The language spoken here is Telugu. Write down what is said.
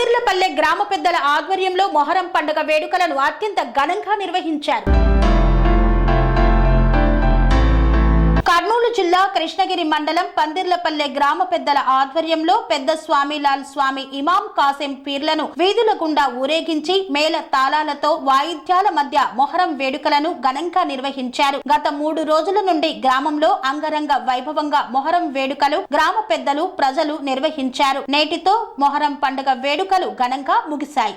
పందిర్లపల్లె గ్రామ పెద్దల ఆధ్వర్యంలో మొహరం పండుగ వేడుకలను అత్యంత ఘనంగా నిర్వహించారు. కర్నూలు జిల్లా కృష్ణగిరి మండలం పందిర్లపల్లె గ్రామ పెద్దల ఆధ్వర్యంలో పెద్ద స్వామిలాల్ స్వామి ఇమాం కాసిం పీర్లను వీధుల గుండా ఊరేగించి మేళ తాళాలతో వాయిద్యాల మధ్య మొహరం వేడుకలను ఘనంగా నిర్వహించారు. గత మూడు రోజుల నుండి గ్రామంలో అంగరంగ వైభవంగా మొహరం వేడుకలు గ్రామ పెద్దలు ప్రజలు నిర్వహించారు. నేటితో మొహరం పండుగ వేడుకలు ఘనంగా ముగిశాయి.